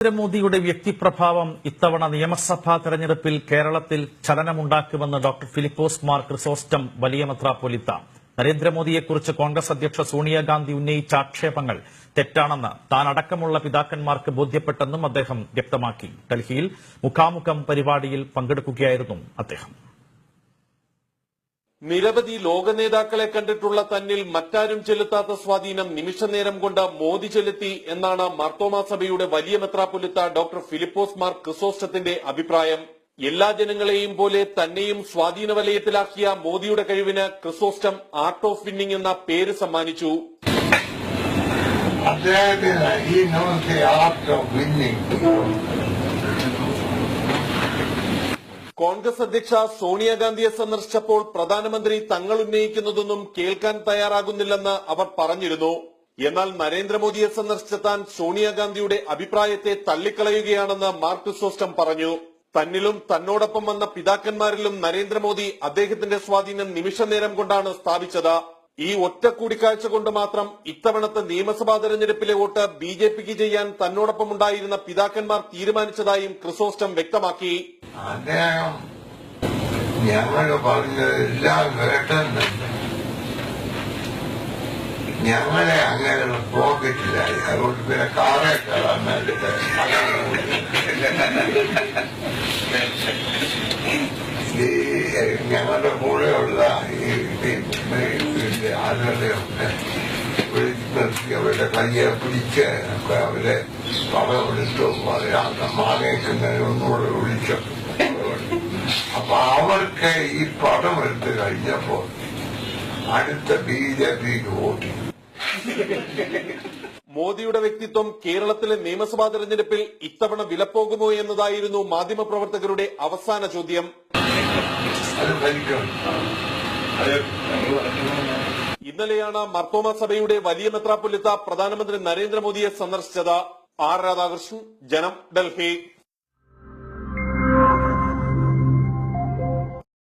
നരേന്ദ്രമോദിയുടെ വ്യക്തിപ്രഭാവം ഇത്തവണ നിയമസഭാ തെരഞ്ഞെടുപ്പിൽ കേരളത്തിൽ ചലനമുണ്ടാക്കുമെന്ന് ഡോക്ടർ ഫിലിപ്പോസ് മാർ ക്രിസോസ്റ്റം വലിയ മെത്രാപ്പൊലിത്ത. നരേന്ദ്രമോദിയെക്കുറിച്ച് കോൺഗ്രസ് അധ്യക്ഷ സോണിയാഗാന്ധി ഉന്നയിച്ച ആക്ഷേപങ്ങൾ തെറ്റാണെന്ന് താൻ അടക്കമുള്ള പിതാക്കന്മാർക്ക് ബോധ്യപ്പെട്ടെന്നും അദ്ദേഹം വ്യക്തമാക്കി. ഡൽഹിയിൽ മുഖാമുഖം പരിപാടിയിൽ പങ്കെടുക്കുകയായിരുന്നു അദ്ദേഹം. നിരവധി ലോക നേതാക്കളെ കണ്ടിട്ടുള്ള തന്നിൽ മറ്റാരും ചെലുത്താത്ത സ്വാധീനം നിമിഷനേരം കൊണ്ട് മോദി ചെലുത്തി എന്നാണ് മാർത്തോമാ സഭയുടെ വലിയ മെത്രാപ്പൊലിത്ത ഡോക്ടർ ഫിലിപ്പോസ് മാർ ക്രിസോസ്റ്റത്തിന്റെ അഭിപ്രായം. എല്ലാ ജനങ്ങളെയും പോലെ തന്നെയും സ്വാധീന വലയത്തിലാക്കിയ മോദിയുടെ കഴിവിന് ക്രിസോസ്റ്റം ആർട്ട് ഓഫ് വിന്നിംഗ് എന്ന പേര് സമ്മാനിച്ചു. അദ്ദേഹത്തിന് ഈ നോസ് ആർട്ട് ഓഫ് വിന്നിംഗ് കോൺഗ്രസ് അധ്യക്ഷ സോണിയാഗാന്ധിയെ സന്ദർശിച്ചപ്പോൾ പ്രധാനമന്ത്രി തങ്ങൾ ഉന്നയിക്കുന്നതൊന്നും കേൾക്കാൻ തയ്യാറാകുന്നില്ലെന്ന് അവർ പറഞ്ഞിരുന്നു. എന്നാൽ നരേന്ദ്രമോദിയെ സന്ദർശിച്ച താൻ സോണിയാഗാന്ധിയുടെ അഭിപ്രായത്തെ തള്ളിക്കളയുകയാണെന്ന് മാർക്രിസോസ്റ്റം പറഞ്ഞു. തന്നിലും തന്നോടൊപ്പം വന്ന പിതാക്കന്മാരിലും നരേന്ദ്രമോദി അദ്ദേഹത്തിന്റെ സ്വാധീനം നിമിഷനേരം കൊണ്ടാണ് സ്ഥാപിച്ചത്. ഈ ഒറ്റ കൂടിക്കാഴ്ച കൊണ്ട് മാത്രം ഇത്തവണത്തെ നിയമസഭാ തെരഞ്ഞെടുപ്പിലെ വോട്ട് ബി ജെ പിക്ക് ചെയ്യാൻ തന്നോടൊപ്പം ഉണ്ടായിരുന്ന പിതാക്കന്മാർ തീരുമാനിച്ചതായും ക്രിസോസ്റ്റം വ്യക്തമാക്കി. ഞങ്ങളെ അങ്ങനെ പോക്കറ്റിലായി അതുകൊണ്ട് പിന്നെ കാറേ കയറാൻ ഞങ്ങളുടെ കൂടെയുള്ള വിളിച്ച് നിർത്തി അവരുടെ കയ്യെ പിടിച്ച് അവരെ പടമെടുത്തു പറയാത്ത മാവേക്കുന്നതിന് ഒന്നുകൂടെ വിളിച്ചു അപ്പൊ അവർക്ക് ഈ പടം എടുത്തു കഴിഞ്ഞപ്പോ അടുത്ത ബി ജെ പിക്ക് വോട്ട് മോദിയുടെ വ്യക്തിത്വം കേരളത്തിലെ നിയമസഭാ തെരഞ്ഞെടുപ്പിൽ ഇത്തവണ വിലപ്പോകുമോ എന്നതായിരുന്നു മാധ്യമപ്രവർത്തകരുടെ അവസാന ചോദ്യം. ഇന്നലെയാണ് മർത്തോമ സഭയുടെ വലിയ മെത്രാപ്പൊലിത്ത പ്രധാനമന്ത്രി നരേന്ദ്രമോദിയെ സന്ദർശിച്ചത്. ആർ രാധാകൃഷ്ണൻ ജനം ഡൽഹി.